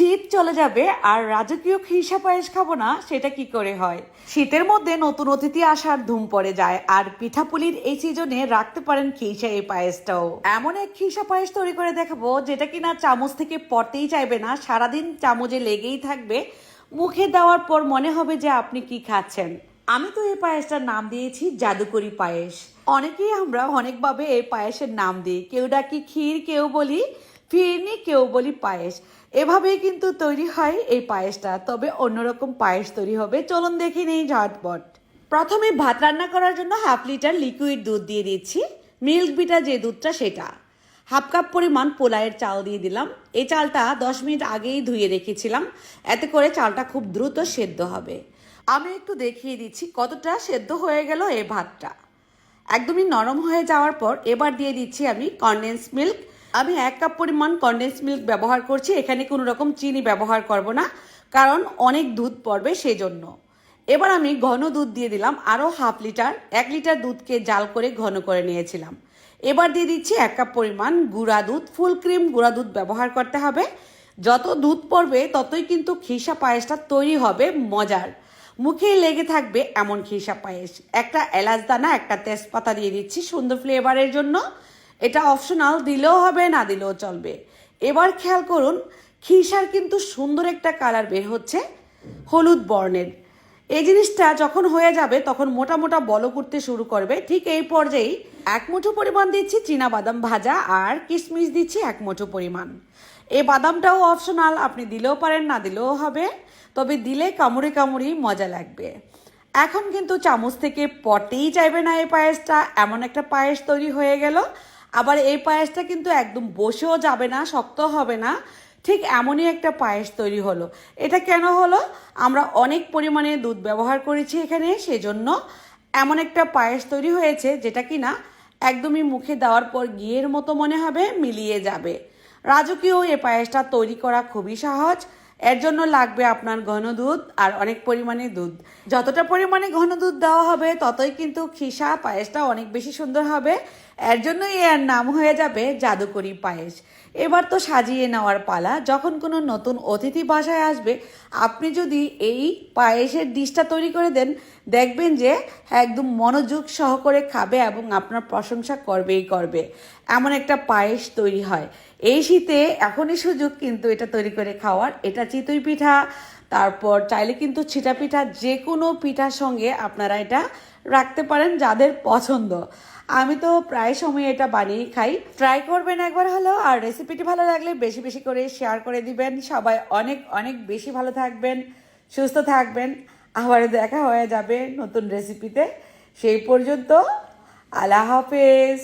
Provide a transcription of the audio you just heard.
শীত চলে যাবে আর রাজকীয় খিসা পায়েস খাব না, সেটা কি করে হয়? শীতের মধ্যে নতুন অতিথি আসার ধুম পড়ে যায়, আর পিঠাপুলির এই সিজনে রাখতে পারেন খিসা এই পায়েসটাও। এমন এক খিসা পায়েস তৈরি করে দেখাবো, যেটা কিনা চামচ থেকে পড়তেই চাইবে না, সারাদিন চামচে লেগেই থাকবে। মুখে দেওয়ার পর মনে হবে যে আপনি কি খাচ্ছেন। আমি তো এই পায়েসটার নাম দিয়েছি জাদুকরি পায়েস। অনেকেই আমরা অনেকভাবে এই পায়েসের নাম দিই, কেউ ডাকি ক্ষীর, কেউ বলি ফিরনি কেউ বলি পায়েস। এভাবেই কিন্তু তৈরি হয় এই পায়েসটা, তবে অন্যরকম পায়েস তৈরি হবে। চলুন দেখে নেই ঝটপট। প্রথমে ভাত রান্না করার জন্য হাফ লিটার লিকুইড দুধ দিয়ে দিচ্ছি। মিল্ক বিটা যে দুধটা সেটা। হাফ কাপ পরিমাণ পোলায়ের চাল দিয়ে দিলাম। এই চালটা দশ মিনিট আগেই ধুয়ে রেখেছিলাম। এতে করে চালটা খুব দ্রুত সেদ্ধ হবে। আমি একটু দেখিয়ে দিচ্ছি কতটা সেদ্ধ হয়ে গেল এই ভাতটা। একদমই নরম হয়ে যাওয়ার পর এবার দিয়ে দিচ্ছি আমি কনডেন্স মিল্ক। আমি এক কাপ পরিমাণ কনডেন্স মিল্ক ব্যবহার করছি, এখানে কোনো রকম চিনি ব্যবহার করব না, কারণ অনেক দুধ পড়বে সেজন্য। এবার আমি ঘন দুধ দিয়ে দিলাম, আরও হাফ লিটার, এক লিটার দুধকে জাল করে ঘন করে নিয়েছিলাম। এবার দিয়ে দিচ্ছি এক কাপ পরিমাণ গুঁড়া দুধ, ফুল ক্রিম গুঁড়া দুধ ব্যবহার করতে হবে। যত দুধ পড়বে, ততই কিন্তু খিসা পায়েসটা তৈরি হবে মজার। মুখে লেগে থাকবে এমন খিসা পায়েস। একটা এলাচ দানা, একটা তেজপাতা দিয়ে দিচ্ছি সুন্দর ফ্লেভারের জন্য। এটা অপশনাল দিলেও হবে, না দিলেও চলবে। এবার খেয়াল করুন খিসার কিন্তু সুন্দর একটা কালার বের হচ্ছে, হলুদ বর্ণের। এই জিনিসটা যখন হয়ে যাবে, তখন মোটা মোটা বল করতে শুরু করবে। ঠিক এই পর্যায়েই এক মুঠো পরিমাণ দিচ্ছি চীনা বাদাম ভাজা আর কিশমিশ দিচ্ছি এক মুঠো পরিমাণ। এই বাদামটাও অপশনাল আপনি দিলেও পারেন, না দিলেও হবে। তবে দিলে কামড়ে কামড়েই মজা লাগবে। এখন কিন্তু চামচ থেকে পটেই চাইবে না এই পায়েসটা। এমন একটা পায়েস তৈরি হয়ে গেল। আবার এই পায়েসটা কিন্তু একদম বসেও যাবে না, শক্ত হবে না। ঠিক এমনই একটা পায়েস তৈরি হলো। এটা কেন হলো? আমরা অনেক পরিমাণে দুধ ব্যবহার করেছি এখানে, সেজন্য এমন একটা পায়েস তৈরি হয়েছে যেটা কি না একদমই মুখে দেওয়ার পর ঘিয়ের মতো মনে হবে, মিলিয়ে যাবে। রাজকীয় এই পায়েসটা তৈরি করা খুবই সহজ। এর জন্য লাগবে আপনার ঘন দুধ আর অনেক পরিমাণে দুধ। যতটা পরিমাণে ঘন দুধ দেওয়া হবে, ততই কিন্তু খিসা পায়েসটা অনেক বেশি সুন্দর হবে। এর জন্যই এর নাম হয়ে যাবে জাদুকরি পায়েস। এবার তো সাজিয়ে নেওয়ার পালা। যখন কোনো নতুন অতিথি বাসায় আসবে, আপনি যদি এই পায়েসের ডিশটা তৈরি করে দেন, দেখবেন যে একদম মনোযোগ সহকারে খাবে এবং আপনার প্রশংসা করবেই করবে। এমন একটা পায়েস তৈরি হয়। এই শীতে এখনই সুযোগ কিন্তু এটা তৈরি করে খাওয়ার। এটা চিতই পিঠা তারপর চাইলে কিন্তু ছিটা পিঠা যে কোনো পিঠার সঙ্গে আপনারা এটা রাখতে পারেন যাদের পছন্দ। আমি তো প্রায় সময় এটা বানিয়ে খাই। ট্রাই করবেন একবার হলো আর রেসিপিটি ভালো লাগলে বেশি বেশি করে শেয়ার করে দিবেন। সবাই অনেক অনেক বেশি ভালো থাকবেন, সুস্থ থাকবেন। আবার দেখা হয়ে যাবে নতুন রেসিপিতে সেই পর্যন্ত আল্লাহ হাফেজ।